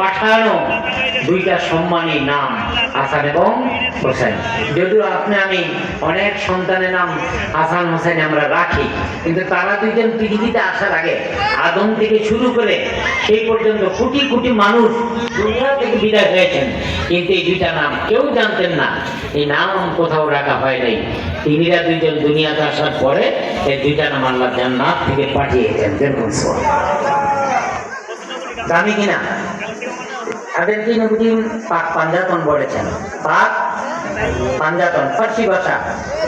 পাঠানো দুইটা সম্মানী নাম হাসান এবং হোসেন। যদিও আপনি আমি অনেক সন্তানের নাম হাসান, হোসেন আমরা রাখি, কিন্তু তারা দুইজন পৃথিবীতে আসার আগে আদম থেকে শুরু করে সেই পর্যন্ত কোটি কোটি মানুষ দুনিয়া থেকে বিদায় হয়েছেন। কিন্তু এই দুইটা নাম কেউ জানতেন না। এই নাম কোথাও রাখা হয় নাই। তিনিরা দুইজন দুনিয়াতে আসার পরে এই দুইটা নাম আল্লাহ জান্নাত থেকে পাঠিয়েছেন। যেরকম দামি কিনা? তাদেরকে নবীন পাক পাঞ্জাতন বলেছেন পাক পাঞ্জাতন, ফার্সি ভাষা।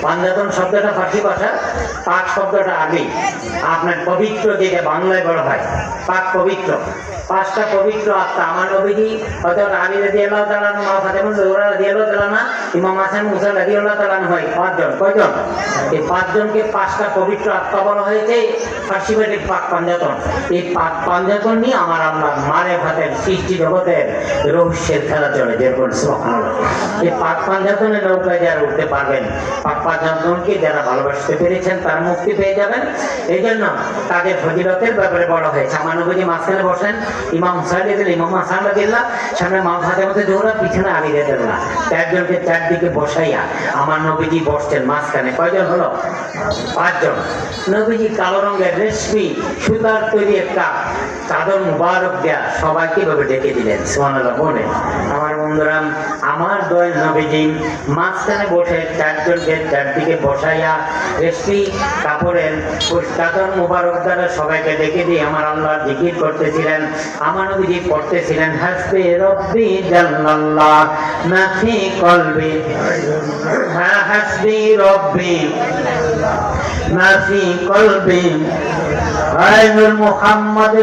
পাঞ্জাতন শব্দটা ফার্সি ভাষা, পাক শব্দটা আগে আপনার পবিত্র যেটা বাংলায় বলা হয়, পাক পবিত্র। পাঁচটা পবিত্র আত্মা, আমার নবীজি হয়তো আলী রাজি আল্লাহ তালান মা ফাতেমা জোহরা রাজি আল্লাহ তালানা ইমাম হাসান মুসা রাজি আল্লাহ তালান হয় পাঁচজন। কয়জন? এই পাঁচজনকে পাঁচটা পবিত্র আত্মা বলা হয়েছে, ফার্সি ভাষায় পাক পাঞ্জাতন। এই পাক পাঞ্জাতন নিয়ে আমার আল্লাহ মারে ভাতের সৃষ্টি জগতের রহস্যের খেলা চলে, যেরকম সুবহানাল্লাহ। এই পাক পাঞ্জাতনের নৌকায় যারা উঠতে পারবেন পাক পাঞ্জাতনকে যারা ভালোবাসতে পেরেছেন, তার মুক্তি পেয়ে যাবেন। এই জন্য তাদের ফজিলতের ব্যাপারে বলা হয়েছে। আমার নবীজি মাঝখানে বসেন। ইমাম দিল ইমাম হাসান রাদিল্লাহ সামনে মা ফাতেমাতে দৌড়া, পিছনে আলী রাদিল্লাহ চারজনকে চারদিকে বসাইয়া আমার নবীজি বসছেন মাঝখানে। কয়জন হলো? পাঁচজন। নবীজি কালো রঙের রেশমি, সুতার তৈরি একটা চাদর মুবারক দেয়া সবাইকে ভাবে ডেকে দিলেন। সোহানাল্লাহ বলে আমার বন্ধুরা আমার দয় নবীজি মাঝখানে বসে চারজনকে চারদিকে বসাইয়া রেশমি কাপড়ের চাদর মুবারক দ্বারা সবাইকে ডেকে দিয়ে আমার আল্লাহ জিকির করতেছিলেন, আমার নবীজি পড়তেছিলেন, হাসবে রব্বি জাল্লাল্লাহ, নাফি কলবি হ্যাঁ হাসবি রব্বি, নাফি কলবি আইনুল মুহাম্মদ